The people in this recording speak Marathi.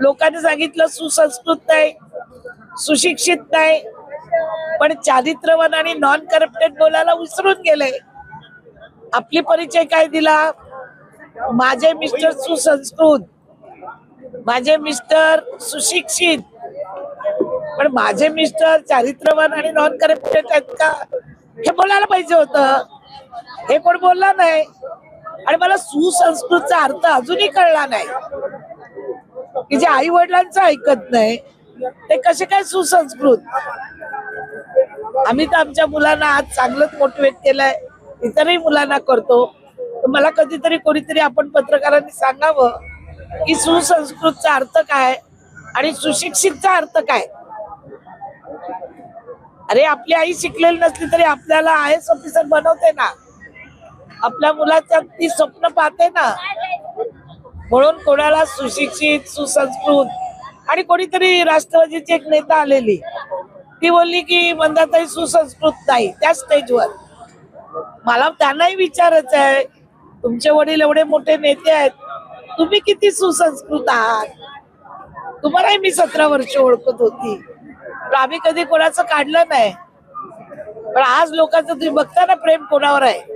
लोकांनी सांगितलं सुसंस्कृत नाही सुशिक्षित नाही पण चारित्र्यवान आणि नॉन करप्टेड बोलायला विसरून गेले. आपली परिचय काय दिला? माझे मिस्टर सुसंस्कृत माझे मिस्टर सुशिक्षित पण माझे मिस्टर चारित्र्यवान आणि नॉन करप्टेड आहेत का? हे बोलायला पाहिजे होतं. हे कोण बोलला नाही? आणि मला सुसंस्कृतचा अर्थ अजूनही कळला नाही. की जे आई वडिलांचं ऐकत नाही ते कसे काय सुसंस्कृत? आम्ही तर आमच्या मुलांना आज चांगलंच मोटिवेट केलंय. इतरही मुलांना करतो. तर मला कधीतरी कोणीतरी आपण पत्रकारांनी सांगावं की सुसंस्कृतचा अर्थ काय आणि सुशिक्षितचा अर्थ काय? अरे आपली आई शिकलेली नसली तरी आपल्याला आय एस ऑफिसर बनवते ना. आपल्या मुलाच्या ती स्वप्न पाहते ना. म्हणून कोणाला सुशिक्षित सुसंस्कृत आणि कोणीतरी राष्ट्रवादीची एक नेता आलेली ती बोलली की मंदाताई सुसंस्कृत नाही त्या स्टेजवर मला त्यांनाही विचारायचं आहे तुमचे वडील एवढे मोठे नेते आहेत तुम्ही किती सुसंस्कृत आहात? तुम्हालाही मी सतरा वर्ष ओळखत होती. पण आम्ही कधी कोणाचं काढलं नाही. पण आज लोकांचं तुम्ही बघता ना प्रेम कोणावर आहे?